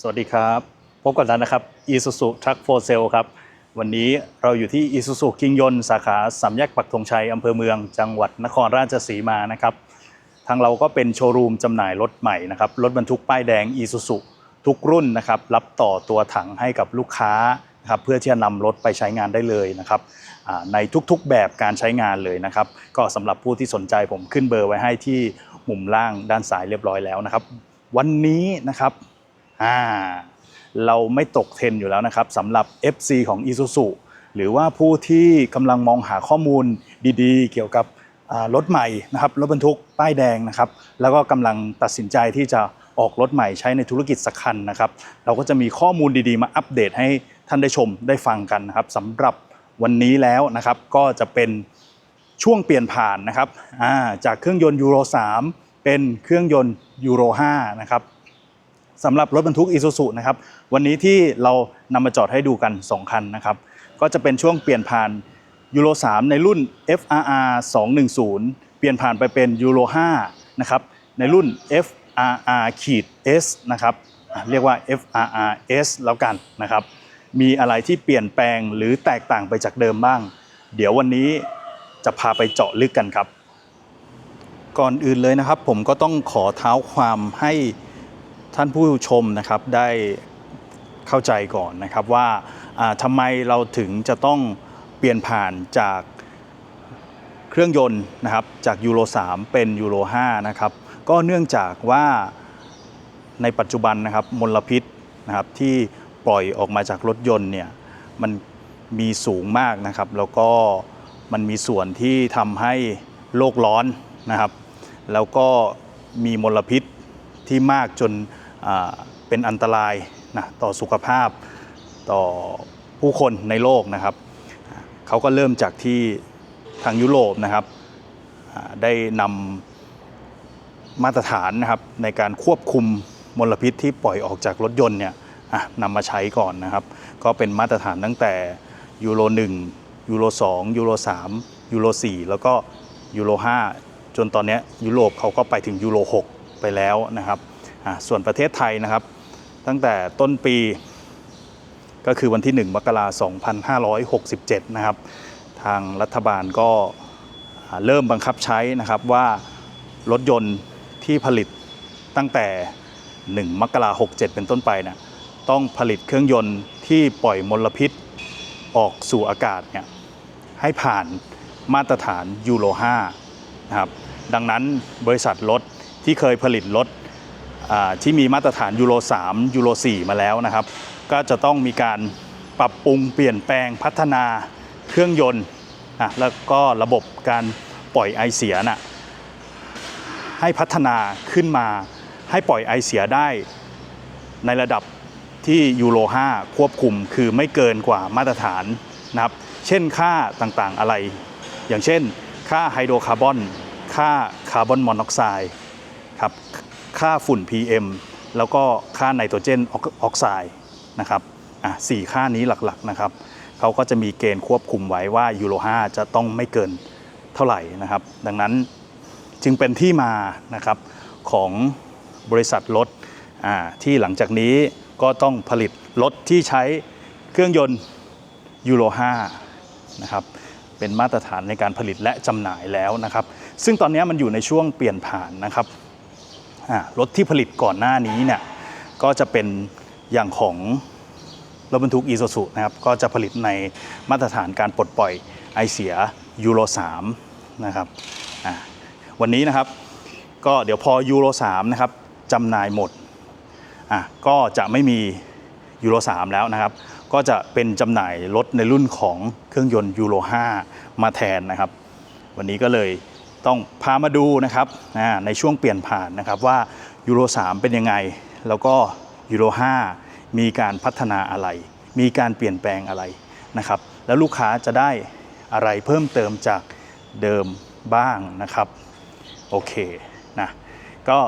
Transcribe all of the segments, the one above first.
สวัสดีครับ พบกันแล้วนะครับ Isuzu Truck for Sale ครับ วันนี้เราอยู่ที่ Isuzu คิงยนสาขาสามแยกปักธงชัยอำเภอเมือง จังหวัดนครราชสีมานะครับ ทางเราก็เป็นโชว์รูมจำหน่ายรถใหม่นะครับ รถบรรทุกป้ายแดง Isuzu ทุกรุ่นนะครับ รับต่อตัวถังให้กับลูกค้านะครับเพื่อที่จะนำรถไปใช้งานได้เลยนะครับในทุกๆแบบการใช้งานเลยนะครับ ก็สำหรับผู้ที่สนใจผมขึ้นเบอร์ไว้ให้ที่มุมล่างด้านซ้ายเรียบร้อยแล้วนะครับ วันนี้นะครับ อ่าเราไม่ตกเทรนอยู่แล้วนะครับสำหรับ FC ของ Isuzu หรือว่าผู้ที่กำลังมองหาข้อมูลดีๆ เกี่ยวกับรถใหม่นะครับรถบรรทุกป้ายแดงนะครับ แล้วก็กำลังตัดสินใจที่จะออกรถใหม่ใช้ในธุรกิจสักคันนะครับ เราก็จะมีข้อมูลดีๆ มาอัปเดตให้ท่านได้ชมได้ฟังกันนะครับสำหรับวันนี้แล้วนะครับก็จะเป็นช่วงเปลี่ยนผ่านนะครับจากเครื่องยนต์ยูโร 3 เป็นเครื่องยนต์ยูโร 5 นะครับ สำหรับรถบรรทุก Isuzu นะครับวันนี้ที่เรานำมาจอดให้ดูกัน 2 คันนะครับก็จะเป็นช่วงเปลี่ยนผ่านยูโร 3 ในรุ่น FRR 210 เปลี่ยนผ่านไปเป็นยูโร 5 นะครับในรุ่น FRR ขีด S นะครับเรียกว่า FRR S แล้วกันนะครับมีอะไรที่เปลี่ยนแปลงหรือแตกต่างไปจากเดิมบ้าง เดี๋ยววันนี้จะพาไปเจาะลึกกันครับ ก่อนอื่นเลยนะครับ ผมก็ต้องขอเท้าความให้ ท่านผู้ชมนะครับได้เข้าใจก่อนนะครับว่าอ่าทำไมเราถึงจะต้องเปลี่ยนผ่านจากเครื่องยนต์นะครับจากยูโร3 เป็นยูโร5นะครับก็เนื่องจากว่าในปัจจุบันนะครับมลพิษนะครับที่ปล่อยออกมาจากรถยนต์เนี่ยมันมีสูงมากนะครับ แล้วก็มันมีส่วนที่ทำให้โลกร้อนนะครับ แล้วก็มีมลพิษที่มากจน เป็นอันตรายนะต่อสุขภาพต่อผู้คนในโลกนะครับ เขาก็เริ่มจากที่ทางยุโรปนะครับได้นำมาตรฐานนะครับในการควบคุมมลพิษที่ปล่อยออกจากรถยนต์เนี่ยนำมาใช้ก่อนนะครับ ก็เป็นมาตรฐานตั้งแต่ยูโร1ยูโร2ยูโร3ยูโร4แล้วก็ยูโร5จนตอนนี้ยุโรปเขาก็ไปถึงยูโร6ไปแล้วนะครับ ส่วนประเทศไทยนะครับ ตั้งแต่ต้นปีก็คือวันที่ 1 มกราคม 2567 นะครับ ทางรัฐบาลก็เริ่มบังคับใช้นะครับว่ารถยนต์ที่ผลิตตั้งแต่ 1 มกราคม 67 เป็นต้นไปนะต้องผลิตเครื่องยนต์ที่ปล่อยมลพิษออกสู่อากาศเนี่ยให้ผ่านมาตรฐานยูโร5นะครับ ดังนั้นบริษัทรถที่เคยผลิตรถ ที่มีมาตรฐานยูโร3ยูโร4มาแล้วนะครับ ก็จะต้องมีการปรับปรุงเปลี่ยนแปลงพัฒนาเครื่องยนต์นะแล้วก็ระบบการปล่อยไอเสียน่ะให้พัฒนาขึ้นมาให้ปล่อยไอเสียได้ในระดับที่ยูโร5ควบคุมคือไม่เกินกว่ามาตรฐานนะครับ เช่นค่าต่างๆอะไร อย่างเช่น ค่าไฮโดรคาร์บอน ค่าคาร์บอนมอนอกไซด์ครับ ค่าฝุ่น PM แล้วก็ค่าไนโตรเจนออกไซด์นะครับอะสี่ค่านี้หลักๆนะครับเขาก็จะมีเกณฑ์ควบคุมไว้ว่ายูโร5จะต้องไม่เกินเท่าไหร่นะครับ ดังนั้นจึงเป็นที่มานะครับของบริษัทรถอ่าที่หลังจากนี้ก็ต้องผลิตรถที่ใช้เครื่องยนต์ยูโร5นะครับเป็นมาตรฐานในการผลิตและจำหน่ายแล้วนะครับ ซึ่งตอนนี้มันอยู่ในช่วงเปลี่ยนผ่านนะครับ รถที่ผลิตก่อนหน้านี้เนี่ยก็จะเป็นอย่างของรถบรรทุกอีซูซุนะครับก็จะผลิตในมาตรฐานการปลดปล่อยไอเสียยูโร3นะครับวันนี้นะครับก็เดี๋ยวพอยูโร3นะครับจำหน่ายหมดอะก็จะไม่มียูโร3แล้วนะครับ ก็จะเป็นจำหน่ายรถในรุ่นของเครื่องยนต์ยูโร5มาแทนนะครับ วันนี้ก็เลย ต้องพามาดูนะครับในช่วงเปลี่ยนผ่านนะครับว่ายูโร 3 เป็นยังไง แล้วก็ยูโร 5 มีการพัฒนาอะไร มีการเปลี่ยนแปลงอะไรนะครับ แล้วลูกค้าจะได้อะไรเพิ่มเติมจากเดิมบ้างนะครับโอเคนะก็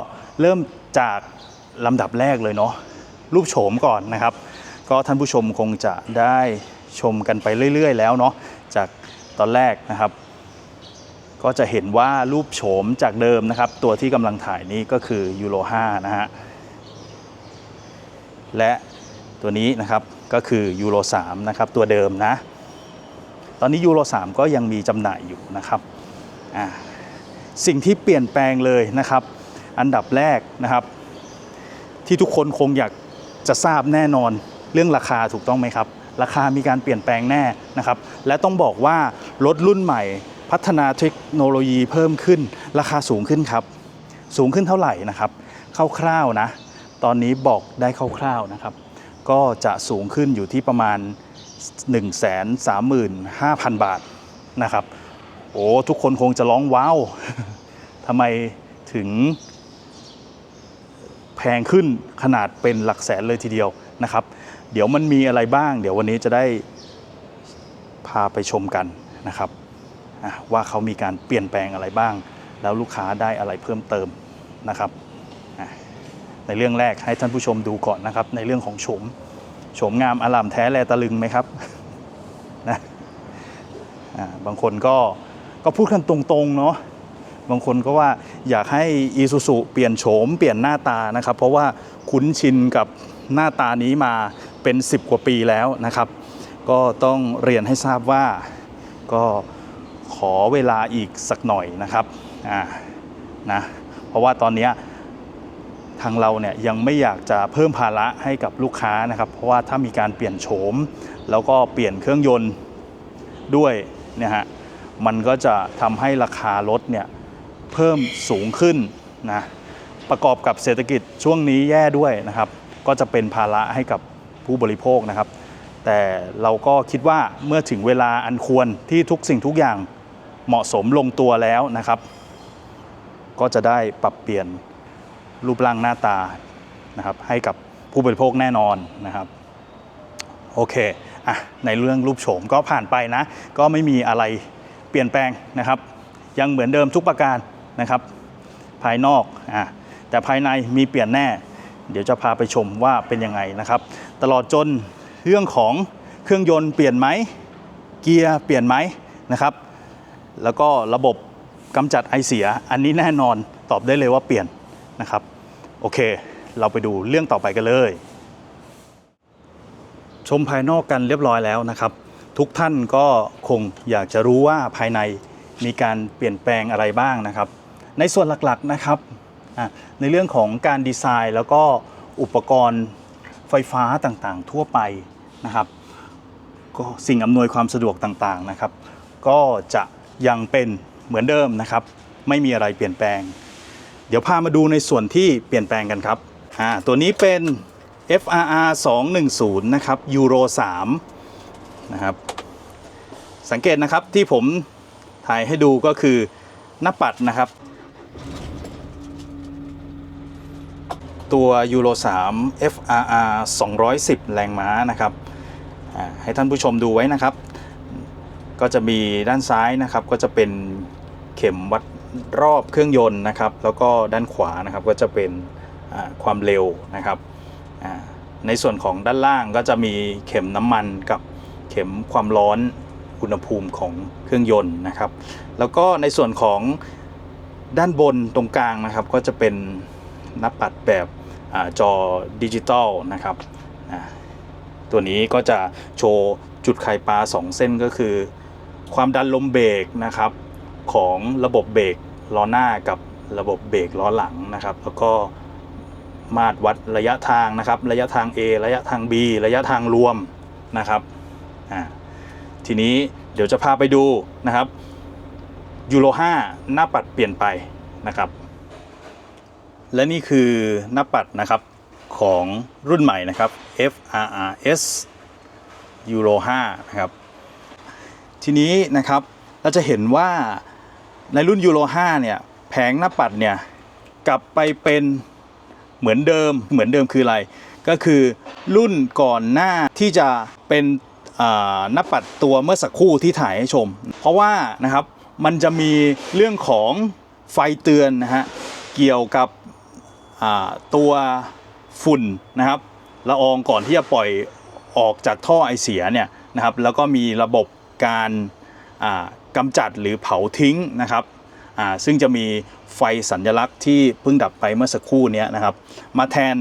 เริ่มจากลำดับแรกเลยเนาะรูปโฉมก่อนนะครับ ก็ท่านผู้ชมคงจะได้ชมกันไปเรื่อย ๆ แล้วเนาะจากตอนแรกนะครับ ก็จะเห็นว่ารูปโฉมจากเดิมนะครับ ตัวที่กำลังถ่ายนี้ก็คือยูโร5นะฮะและตัวนี้นะครับก็คือยูโร3นะครับตัวเดิมนะ ตอนนี้ยูโร3ก็ยังมีจำหน่ายอยู่นะครับสิ่งที่เปลี่ยนแปลงเลยนะครับ อันดับแรกนะครับ ที่ทุกคนคงอยากจะทราบแน่นอนเรื่องราคาถูกต้องไหมครับ ราคามีการเปลี่ยนแปลงแน่นะครับ และต้องบอกว่ารถรุ่นใหม่ พัฒนาเทคโนโลยีเพิ่มขึ้น ราคาสูงขึ้นครับ สูงขึ้นเท่าไหร่นะครับคร่าวๆนะ ตอนนี้บอกได้คร่าวๆนะครับ ก็จะสูงขึ้นอยู่ที่ประมาณ 135,000 บาทนะครับ โอ้ทุกคนคงจะร้องว้าวทำไมถึงแพงขึ้นขนาดเป็นหลักแสนเลยทีเดียวนะครับ เดี๋ยวมันมีอะไรบ้าง เดี๋ยววันนี้จะได้พาไปชมกันนะครับ ว่าเขามีการเปลี่ยนแปลงอะไรบ้าง แล้วลูกค้าได้อะไรเพิ่มเติมนะครับในเรื่องแรกให้ท่านผู้ชมดูก่อนนะครับ ในเรื่องของโฉมโฉมงามอลามแท้แลตะลึงไหมครับนะอะบางคนก็ก็พูดกันตรงๆเนาะบางคนก็ว่าอยากให้อีซูซูเปลี่ยนโฉมเปลี่ยนหน้าตานะครับ เพราะว่าคุ้นชินกับหน้าตานี้มาเป็น 10 กว่าปีแล้วนะครับ ก็ต้องเรียนให้ทราบว่าก็ ขอเวลาอีกสักหน่อยนะครับอ่านะเพราะว่าตอนนี้ทางเราเนี่ยยังไม่อยากจะเพิ่มภาระให้กับลูกค้านะครับ เพราะว่าถ้ามีการเปลี่ยนโฉม แล้วก็เปลี่ยนเครื่องยนต์ด้วยเนี่ยฮะมันก็จะทำให้ราคารถเนี่ยเพิ่มสูงขึ้นนะประกอบกับเศรษฐกิจช่วงนี้แย่ด้วยนะครับ ก็จะเป็นภาระให้กับผู้บริโภคนะครับ แต่เราก็คิดว่าเมื่อถึงเวลาอันควรที่ทุกสิ่งทุกอย่าง เหมาะสมลงตัวแล้วนะครับ ก็จะได้ปรับเปลี่ยนรูปร่างหน้าตานะครับให้กับผู้บริโภคแน่นอนนะครับโอเคอะในเรื่องรูปโฉมก็ผ่านไปนะ ก็ไม่มีอะไรเปลี่ยนแปลงนะครับ ยังเหมือนเดิมทุกประการนะครับ ภายนอกอะแต่ภายในมีเปลี่ยนแน่ เดี๋ยวจะพาไปชมว่าเป็นยังไงนะครับ ตลอดจนเรื่องของเครื่องยนต์เปลี่ยนไหมเกียร์เปลี่ยนไหมนะครับ แล้วก็ระบบกำจัดไอเสีย อันนี้แน่นอนตอบได้เลยว่าเปลี่ยนนะครับ โอเค เราไปดูเรื่องต่อไปกันเลย ชมภายนอกกันเรียบร้อยแล้วนะครับ ทุกท่านก็คงอยากจะรู้ว่าภายในมีการเปลี่ยนแปลงอะไรบ้างนะครับ ในส่วนหลักๆนะครับในเรื่องของการดีไซน์แล้วก็อุปกรณ์ไฟฟ้าต่างๆ ทั่วไปนะครับก็สิ่งอำนวยความสะดวกต่างๆนะครับ ก็จะ ยังเป็นเหมือนเดิมนะครับ ไม่มีอะไรเปลี่ยนแปลง เดี๋ยวพามาดูในส่วนที่เปลี่ยนแปลงกันครับอ่าตัวนี้เป็น FRR 210นะครับยูโร3นะครับสังเกตนะครับที่ผมถ่ายให้ดูก็คือหน้าปัดนะครับ ตัวยูโร3 FRR 210 แรงม้านะครับให้ท่านผู้ชมดูไว้นะครับ ก็จะมีด้านซ้ายนะครับก็จะเป็นเข็มวัดรอบเครื่องยนต์นะครับ แล้วก็ด้านขวานะครับก็จะเป็นความเร็วนะครับในส่วนของด้านล่างก็จะมีเข็มน้ำมันกับเข็มความร้อนอุณหภูมิของเครื่องยนต์นะครับ แล้วก็ในส่วนของด้านบนตรงกลางนะครับ ก็จะเป็นหน้าปัดแบบอจอดิจิตอลนะครับตัวนี้ก็จะโชว์จุดไข่ปลา 2 เส้นก็คือ ความดันลมเบรกนะครับของระบบเบรกล้อหน้ากับระบบเบรกล้อหลังนะครับ แล้วก็มาตรวัดระยะทางนะครับ ระยะทาง A ระยะทาง B ระยะทางรวมนะครับทีนี้เดี๋ยวจะพาไปดูนะครับยูโร5หน้าปัดเปลี่ยนไปนะครับ และนี่คือหน้าปัดนะครับของรุ่นใหม่นะครับ FRRS Euro 5นะครับ ทีนี้นะครับเราจะเห็นว่าในรุ่นยูโร5เนี่ยแผงหน้าปัดเนี่ยกลับไปเป็นเหมือนเดิมเหมือนเดิมคืออะไร ก็คือรุ่นก่อนหน้าที่จะเป็นหน้าปัดตัวเมื่อสักครู่ที่ถ่ายให้ชม เพราะว่านะครับมันจะมีเรื่องของไฟเตือนนะฮะเกี่ยวกับตัวฝุ่นนะครับละอองก่อนที่จะปล่อยออกจากท่อไอเสียเนี่ยนะครับแล้วก็มีระบบ การอ่ากำจัดหรือเผาทิ้งนะครับซึ่งจะมีไฟสัญลักษณ์ที่เพิ่งดับไปเมื่อสักครู่นี้นะครับ มาแทน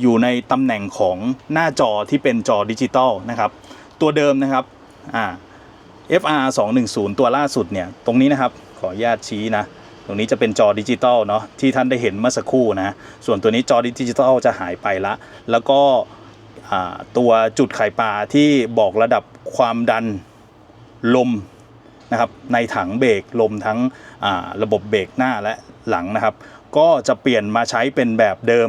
อยู่ในตำแหน่งของหน้าจอที่เป็นจอดิจิตอลนะครับ ตัวเดิมนะครับ FR 210ตัวล่าสุดเนี่ยตรงนี้นะครับขออนุญาตชี้นะ ตรงนี้จะเป็นจอดิจิตอลเนาะที่ท่านได้เห็นเมื่อสักครู่นะ ส่วนตัวนี้จอดิจิตอลจะหายไปละ แล้วก็ตัวจุดไข่ปลาที่บอกระดับความดัน ลมนะครับในถังเบรกลมทั้งระบบเบรกหน้าและหลังนะครับ ก็จะเปลี่ยนมาใช้เป็นแบบเดิม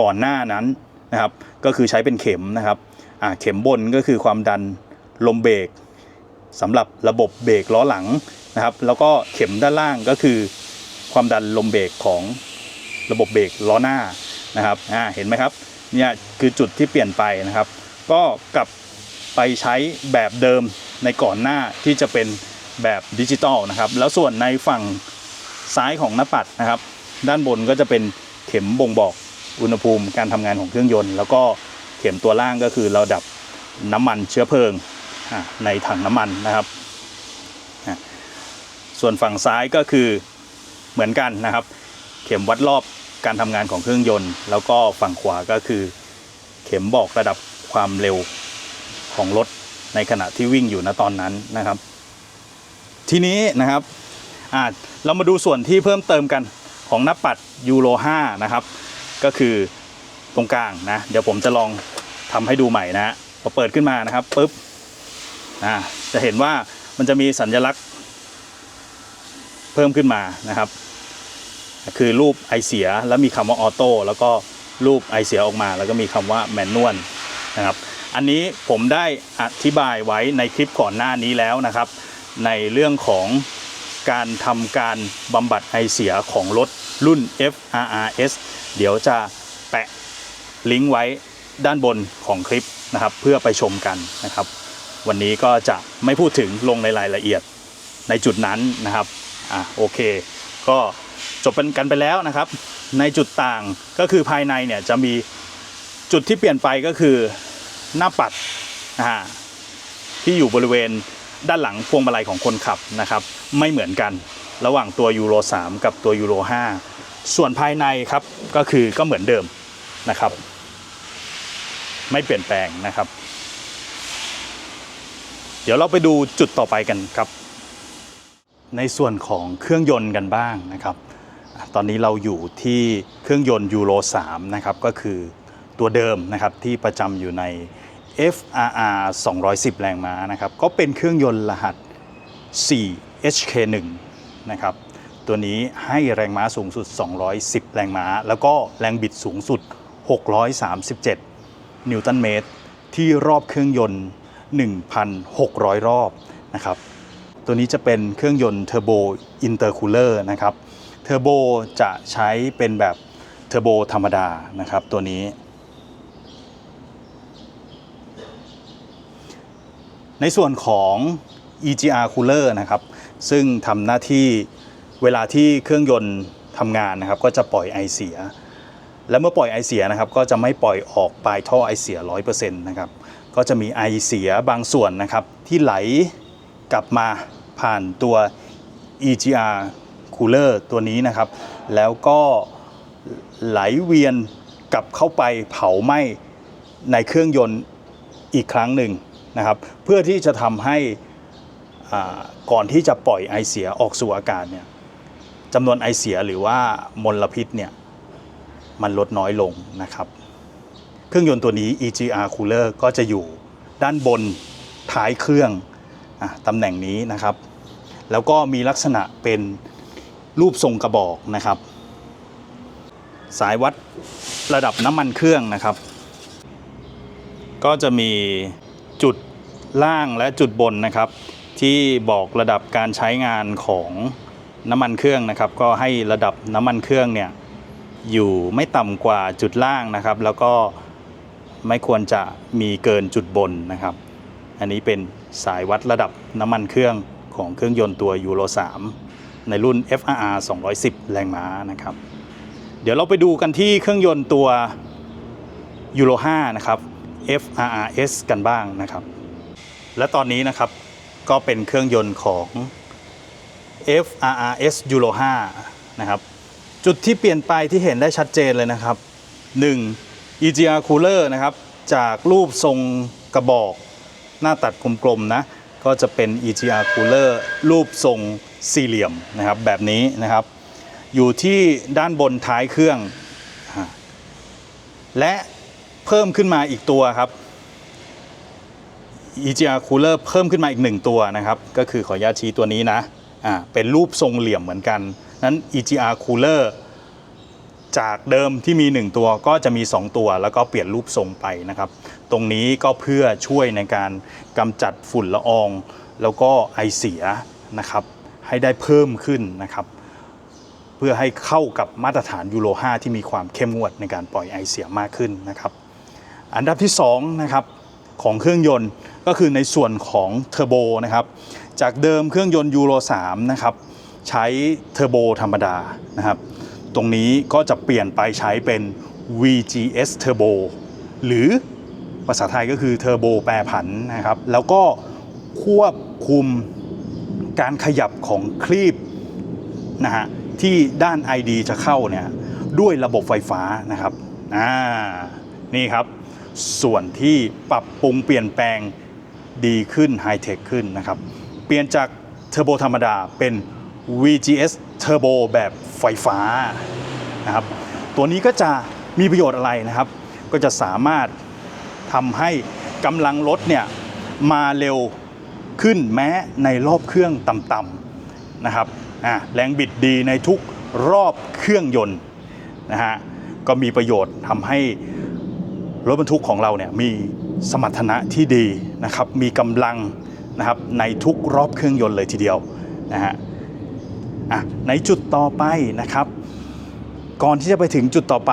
ก่อนหน้านั้นนะครับ ก็คือใช้เป็นเข็มนะครับเข็มบนก็คือความดันลมเบรกสำหรับระบบเบรกล้อหลังนะครับ แล้วก็เข็มด้านล่างก็คือ ความดันลมเบรกของระบบเบรกล้อหน้านะครับเห็นไหมครับเนี่ยคือจุดที่เปลี่ยนไปนะครับ ก็กลับ ไปใช้แบบเดิมในก่อนหน้าที่จะเป็นแบบดิจิตอลนะครับแล้วส่วนในฝั่งซ้ายของหน้าปัดนะครับ ด้านบนก็จะเป็นเข็มบ่งบอกอุณหภูมิการทำงานของเครื่องยนต์ แล้วก็เข็มตัวล่างก็คือระดับน้ำมันเชื้อเพลิงในถังน้ำมันนะครับ ส่วนฝั่งซ้ายก็คือเหมือนกันนะครับ เข็มวัดรอบการทำงานของเครื่องยนต์ แล้วก็ฝั่งขวาก็คือ เข็มบอกระดับความเร็ว ของรถในขณะที่วิ่งอยู่ณตอนนั้นนะครับ ทีนี้นะครับอะเรามาดูส่วนที่เพิ่มเติมกันของหน้าปัดยูโร5นะครับ ก็คือตรงกลางนะ เดี๋ยวผมจะลองทำให้ดูใหม่นะพอเปิดขึ้นมานะครับปุ๊บจะเห็นว่ามันจะมีสัญลักษณ์ เพิ่มขึ้นมานะครับ คือรูปไอเสียแล้วมีคำว่าออโต้แล้วก็รูปไอเสียออกมา แล้วก็มีคำว่าแมนนวล นะครับ อันนี้ผมได้อธิบายไว้ในคลิปก่อนหน้านี้แล้วนะครับ ในเรื่องของการทำการบำบัดไอเสียของรถรุ่น FRRS เดี๋ยวจะแปะลิงก์ไว้ด้านบนของคลิปนะครับ เพื่อไปชมกันนะครับ วันนี้ก็จะไม่พูดถึงลงในรายละเอียดในจุดนั้นนะครับอะโอเค ก็จบกันไปแล้วนะครับ ในจุดต่างก็คือภายในเนี่ยจะมี จุดที่เปลี่ยนไปก็คือหน้าปัดอ่าที่อยู่บริเวณด้านหลังพวงมาลัยของคนขับนะครับ ไม่เหมือนกันระหว่างตัวยูโร3 กับตัวยูโร5 ส่วนภายในครับก็คือก็เหมือนเดิมนะครับ ไม่เปลี่ยนแปลงนะครับ เดี๋ยวเราไปดูจุดต่อไปกันครับ ในส่วนของเครื่องยนต์กันบ้างนะครับ ตอนนี้เราอยู่ที่เครื่องยนต์ยูโร3นะครับก็คือ ตัวเดิมนะครับที่ประจำอยู่ใน FRR 210 แรงม้านะครับก็เป็นเครื่องยนต์รหัส 4 HK1 นะครับตัวนี้ให้แรงม้าสูงสุด 210 แรงม้า แล้วก็แรงบิดสูงสุด 637 นิวตันเมตร ที่รอบเครื่องยนต์ 1,600 รอบนะครับตัวนี้จะเป็นเครื่องยนต์เทอร์โบอินเตอร์คูลเลอร์นะครับเทอร์โบจะใช้เป็นแบบเทอร์โบธรรมดานะครับตัวนี้ ในส่วนของ EGR cooler นะครับ ซึ่งทำหน้าที่เวลาที่เครื่องยนต์ทำงานนะครับ ก็จะปล่อยไอเสีย และเมื่อปล่อยไอเสียนะครับ ก็จะไม่ปล่อยออกปลายท่อไอเสีย 100%นะครับ ก็จะมีไอเสียบางส่วนนะครับ ที่ไหลกลับมาผ่านตัว EGR cooler ตัวนี้นะครับ แล้วก็ไหลเวียนกลับเข้าไปเผาไหม้ในเครื่องยนต์อีกครั้งหนึ่ง นะครับ เพื่อที่จะทำให้ก่อนที่จะปล่อยไอเสียออกสู่อากาศเนี่ยจำนวนไอเสียหรือว่ามลพิษเนี่ยมันลดน้อยลงนะครับ เครื่องยนต์ตัวนี้ EGR cooler ก็จะอยู่ด้านบนท้ายเครื่องอตำแหน่งนี้นะครับ แล้วก็มีลักษณะเป็นรูปทรงกระบอกนะครับ สายวัดระดับน้ำมันเครื่องนะครับ ก็จะมี จุดล่างและจุดบนนะครับ ที่บอกระดับการใช้งานของน้ำมันเครื่องนะครับ ก็ให้ระดับน้ำมันเครื่องเนี่ยอยู่ไม่ต่ำกว่าจุดล่างนะครับ แล้วก็ไม่ควรจะมีเกินจุดบนนะครับ อันนี้เป็นสายวัดระดับน้ำมันเครื่องของเครื่องยนต์ตัวยูโร3ในรุ่น FRR 210 แรงม้านะครับ เดี๋ยวเราไปดูกันที่เครื่องยนต์ตัวยูโร5นะครับ FRRS กันบ้างนะครับ และตอนนี้นะครับก็เป็นเครื่องยนต์ของ FRRS Euro 5 นะครับ จุดที่เปลี่ยนไปที่เห็นได้ชัดเจนเลยนะครับ 1. EGR Cooler นะครับ จากรูปทรงกระบอก หน้าตัดกลมๆนะ ก็จะเป็น EGR Cooler รูปทรงสี่เหลี่ยมนะครับแบบนี้นะครับ อยู่ที่ด้านบนท้ายเครื่อง และ เพิ่มขึ้นมาอีกตัวครับ EGR Cooler เพิ่มขึ้นมาอีกหนึ่งตัวนะครับ ก็คือขออนุญาตชี้ตัวนี้นะอ่าเป็นรูปทรงเหลี่ยมเหมือนกัน นั้น EGR Cooler จากเดิมที่มี 1 ตัวก็จะมี 2 ตัว แล้วก็เปลี่ยนรูปทรงไปนะครับ ตรงนี้ก็เพื่อช่วยในการกำจัดฝุ่นละออง แล้วก็ไอเสียนะครับ ให้ได้เพิ่มขึ้นนะครับ เพื่อให้เข้ากับมาตรฐานยูโร 5 ที่มีความเข้มงวดในการปล่อยไอเสียมากขึ้นนะครับ อันดับที่2นะครับของเครื่องยนต์ก็คือในส่วนของเทอร์โบนะครับจากเดิมเครื่องยนต์ยูโร3นะครับใช้เทอร์โบธรรมดานะครับตรงนี้ก็จะเปลี่ยนไปใช้เป็น VGS Turbo หรือภาษาไทยก็คือเทอร์โบแปรผันนะครับ แล้วก็ควบคุมการขยับของคลีบนะฮะที่ด้าน ID จะเข้าเนี่ยด้วยระบบไฟฟ้านะครับอ่านี่ครับ ส่วนที่ปรับปรุงเปลี่ยนแปลงดีขึ้นไฮเทคขึ้นนะครับ เปลี่ยนจากเทอร์โบธรรมดาเป็น VGS Turbo แบบไฟฟ้านะครับ ตัวนี้ก็จะมีประโยชน์อะไรนะครับ ก็จะสามารถทำให้กำลังรถเนี่ยมาเร็วขึ้นแม้ในรอบเครื่องต่ำๆนะครับแรงบิดดีในทุกรอบเครื่องยนต์นะฮะ ก็มีประโยชน์ทำให้ รถบรรทุกของเราเนี่ยมีสมรรถนะที่ดีนะครับ มีกำลังนะครับในทุกรอบเครื่องยนต์เลยทีเดียวนะฮะอะในจุดต่อไปนะครับ ก่อนที่จะไปถึงจุดต่อไป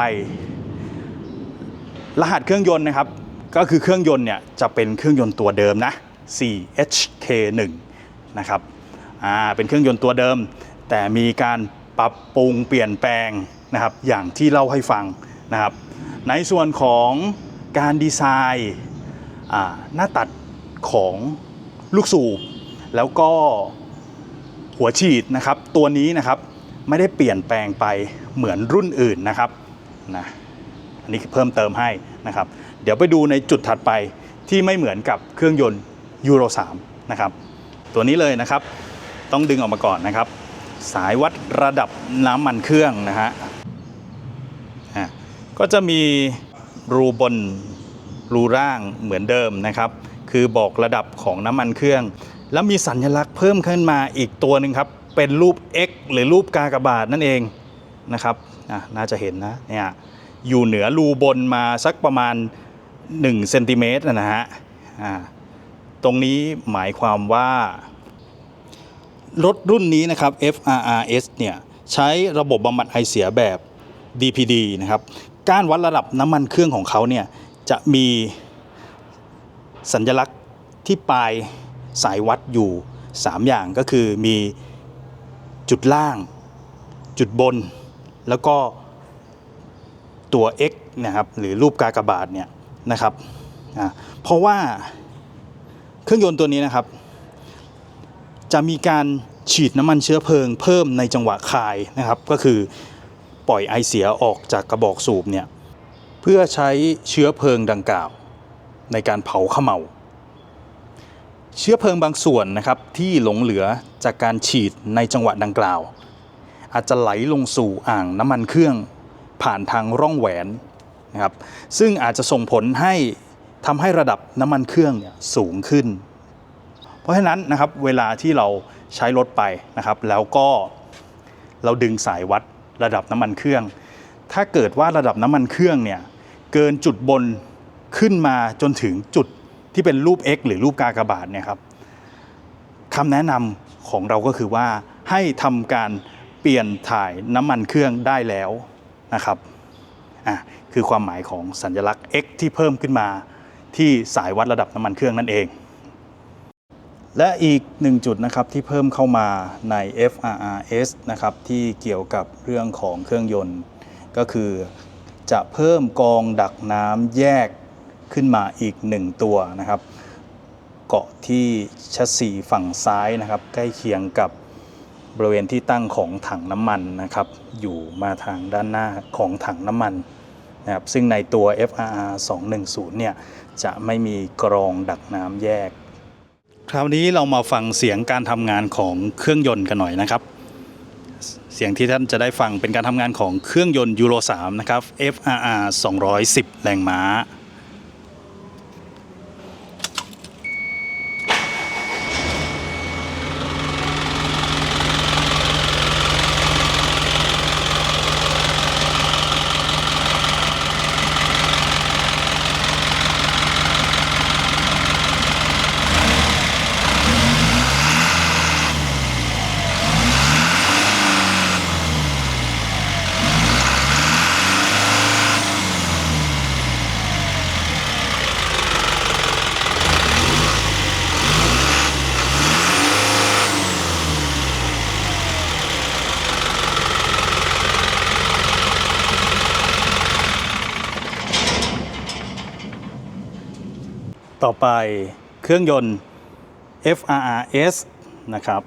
รหัสเครื่องยนต์นะครับ ก็คือเครื่องยนต์เนี่ยจะเป็นเครื่องยนต์ตัวเดิมนะ 4HK1 นะครับอ่าเป็นเครื่องยนต์ตัวเดิม แต่มีการปรับปรุงเปลี่ยนแปลงนะครับอย่างที่เล่าให้ฟังนะครับ ในส่วนของ การดีไซน์หน้าตัดของลูกสูบ แล้วก็หัวฉีดนะครับ ตัวนี้นะครับไม่ได้เปลี่ยนแปลงไปเหมือนรุ่นอื่นนะครับนะอันนี้เพิ่มเติมให้นะครับ เดี๋ยวไปดูในจุดถัดไปที่ไม่เหมือนกับเครื่องยนต์ยูโร3นะครับ ตัวนี้เลยนะครับ ต้องดึงออกมาก่อนนะครับ สายวัดระดับน้ำมันเครื่องนะฮะก็จะมี รูบนรูร่างเหมือนเดิมนะครับ คือบอกระดับของน้ำมันเครื่อง แล้วมีสัญลักษณ์เพิ่มขึ้นมาอีกตัวหนึ่งครับ เป็นรูป X หรือรูปกากบาทนั่นเองนะครับน่าจะเห็นนะเนี่ยอยู่เหนือรูบนมาสักประมาณ1เซนติเมตรนะฮะตรงนี้หมายความว่า รถรุ่นนี้นะครับ FRRS เนี่ยใช้ระบบบำบัดไอเสียแบบ DPD นะครับ การวัดระดับน้ำมันเครื่องของเขาเนี่ยจะมีสัญลักษณ์ที่ปลายสายวัดอยู่ 3 อย่างก็คือมีจุดล่าง จุดบน แล้วก็ตัว X นะครับหรือรูปกากบาทเนี่ยนะครับเพราะว่าเครื่องยนต์ตัวนี้นะครับ จะมีการฉีดน้ำมันเชื้อเพลิงเพิ่มในจังหวะคายนะครับ ก็คือ ปล่อยไอเสียออกจากกระบอกสูบเนี่ยเพื่อใช้เชื้อเพลิงดังกล่าว ในการเผาขมเหลาเชื้อเพลิงบางส่วนนะครับที่หลงเหลือจากการฉีดในจังหวะดังกล่าว อาจจะไหลลงสู่อ่างน้ำมันเครื่องผ่านทางร่องแหวนนะครับซึ่งอาจจะส่งผลให้ทำให้ระดับน้ำมันเครื่องสูงขึ้น เพราะฉะนั้นนะครับเวลาที่เราใช้รถไปนะครับ แล้วก็เราดึงสายวัด ระดับน้ำมันเครื่อง ถ้าเกิดว่าระดับน้ำมันเครื่องเนี่ยเกินจุดบนขึ้นมาจนถึงจุดที่เป็นรูป X หรือรูปกากบาทเนี่ยครับคำแนะนำของเราก็คือว่าให้ทำการเปลี่ยนถ่ายน้ำมันเครื่องได้แล้วนะครับอะคือความหมายของสัญลักษณ์ X ที่เพิ่มขึ้นมาที่สายวัดระดับน้ำมันเครื่องนั่นเอง และอีกหนึ่งจุดนะครับที่เพิ่มเข้ามาใน FRRS นะครับที่เกี่ยวกับเรื่องของเครื่องยนต์ ก็คือจะเพิ่มกองดักน้ำแยกขึ้นมาอีกหนึ่งตัวนะครับ เกาะที่ชัสซีฝั่งซ้ายนะครับ ใกล้เคียงกับบริเวณที่ตั้งของถังน้ำมันนะครับ อยู่มาทางด้านหน้าของถังน้ำมันนะครับซึ่งในตัว FRR 210เนี่ยจะไม่มีกรองดักน้ำแยก คราวนี้เรามาฟังเสียงการทำงานของเครื่องยนต์กันหน่อยนะครับ เสียงที่ท่านจะได้ฟังเป็นการทำงานของเครื่องยนต์ยูโร3นะครับ FRR 210 แรงม้า ต่อไป เครื่องยนต์ FRRS นะครับ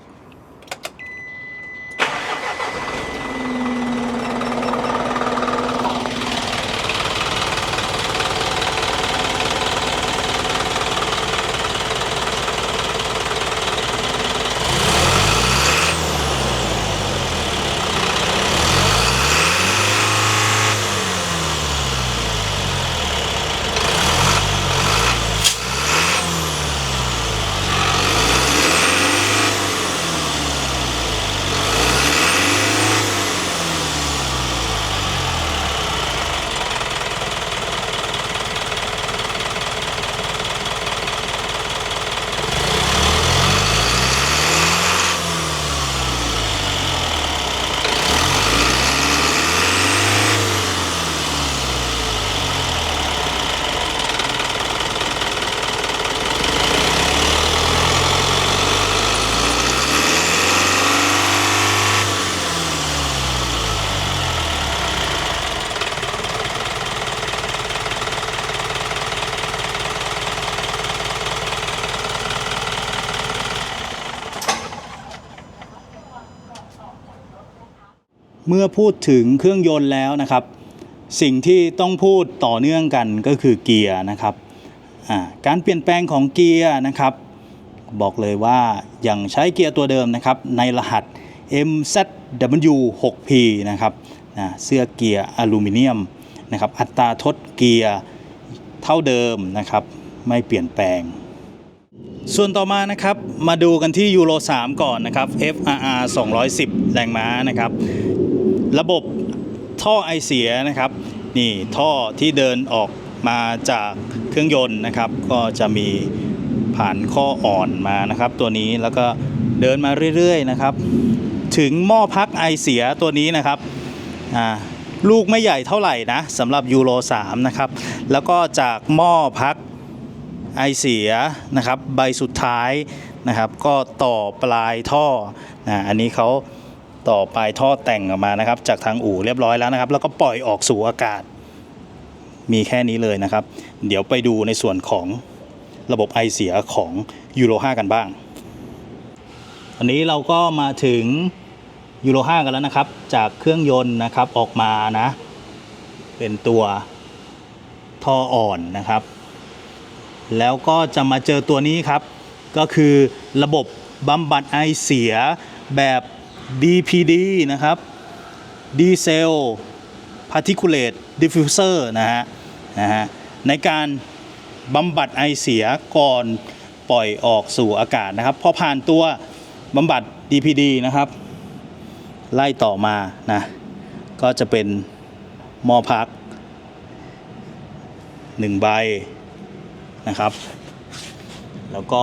เมื่อพูดถึงเครื่องยนต์แล้วนะครับ สิ่งที่ต้องพูดต่อเนื่องกันก็คือเกียร์นะครับการเปลี่ยนแปลงของเกียร์นะครับ บอกเลยว่ายังใช้เกียร์ตัวเดิมนะครับ ในรหัส MZW6P นะครับเสื้อเกียร์อลูมิเนียมนะครับอัตราทดเกียร์เท่าเดิมนะครับ ไม่เปลี่ยนแปลง ส่วนต่อมานะครับมาดูกันที่ยูโร3 ก่อนนะครับ FRR 210 แรงม้านะครับ ระบบท่อไอเสียนะครับนี่ท่อที่เดินออกมาจากเครื่องยนต์นะครับ ก็จะมีผ่านข้ออ่อนมานะครับ ตัวนี้แล้วก็เดินมาเรื่อยๆนะครับ ถึงหม้อพักไอเสียตัวนี้นะครับอ่าลูกไม่ใหญ่เท่าไหร่นะสำหรับยูโร3นะครับ แล้วก็จากหม้อพักไอเสียนะครับ ใบสุดท้ายนะครับ ก็ต่อปลายท่อนะอันนี้เขา ต่อปลายท่อแต่งออกมานะครับ จากทางอู่เรียบร้อยแล้วนะครับ แล้วก็ปล่อยออกสู่อากาศ มีแค่นี้เลยนะครับ เดี๋ยวไปดูในส่วนของระบบไอเสียของยูโร5กันบ้าง อันนี้เราก็มาถึงยูโร5กันแล้วนะครับ จากเครื่องยนต์นะครับออกมานะ เป็นตัวท่ออ่อนนะครับ แล้วก็จะมาเจอตัวนี้ครับ ก็คือระบบบำบัดไอเสียแบบ DPD นะครับ Diesel Particulate Diffuser นะฮะนะฮะในการบำบัดไอเสียก่อนปล่อยออกสู่อากาศนะครับ พอผ่านตัวบำบัด DPD นะครับ ไล่ต่อมานะก็จะเป็นหม้อพัก1ใบนะครับ แล้วก็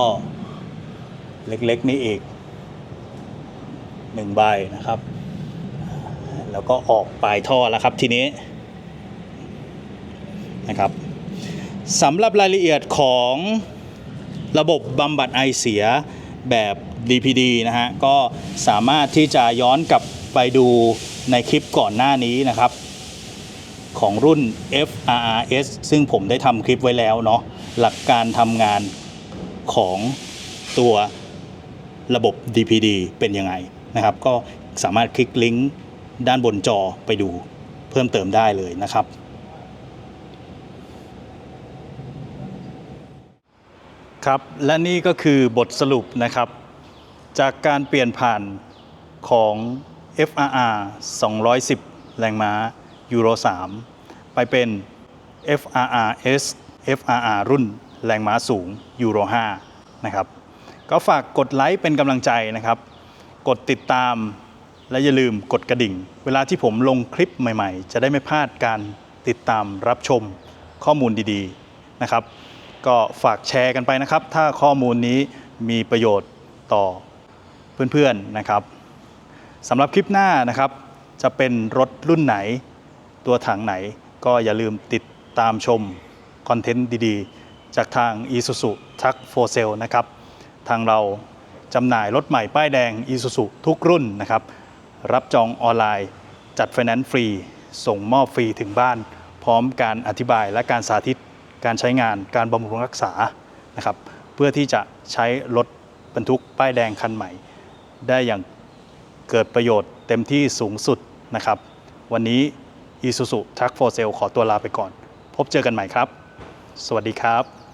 เล็กๆนี่อีก หนึ่งใบนะครับ แล้วก็ออกปลายท่อแล้วครับทีนี้นะครับสำหรับรายละเอียดของระบบบำบัดไอเสียแบบ DPD นะฮะก็สามารถที่จะย้อนกลับไปดูในคลิปก่อนหน้านี้นะครับ ของรุ่น FRRS ซึ่งผมได้ทำคลิปไว้แล้วเนาะหลักการทำงานของตัวระบบ DPD เป็นยังไง นะครับ ก็สามารถคลิกลิงก์ด้านบนจอไปดูเพิ่มเติมได้เลยนะครับ ครับ และนี่ก็คือบทสรุปนะครับ จากการเปลี่ยนผ่านของ FRR 210 แรงม้ายูโร 3 ไปเป็น FRRS FRR รุ่นแรงม้าสูงยูโร 5 นะครับ ก็ฝากกดไลค์เป็นกำลังใจนะครับ กดติดตาม และอย่าลืมกดกระดิ่ง เวลาที่ผมลงคลิปใหม่ ๆ จะได้ไม่พลาดการติดตามรับชมข้อมูลดีๆนะครับ ก็ฝากแชร์กันไปนะครับ ถ้าข้อมูลนี้มีประโยชน์ต่อเพื่อนๆนะครับสำหรับคลิปหน้านะครับ จะเป็นรถรุ่นไหน ตัวถังไหน ก็อย่าลืมติดตามชมคอนเทนต์ดีๆ จากทาง Isuzu Truck for Sale นะครับ ทางเรา จำหน่ายรถใหม่ป้ายแดง Isuzu ทุกรุ่นนะครับ รับจองออนไลน์ จัดไฟแนนซ์ฟรี ส่งมอบฟรีถึงบ้าน พร้อมการอธิบายและการสาธิตการใช้งานการบำรุงรักษานะครับเพื่อที่จะใช้รถบรรทุกป้ายแดงคันใหม่ ได้อย่างเกิดประโยชน์เต็มที่สูงสุดนะครับ วันนี้ Isuzu Truck for Sale ขอตัวลาไปก่อน พบเจอกันใหม่ครับ สวัสดีครับ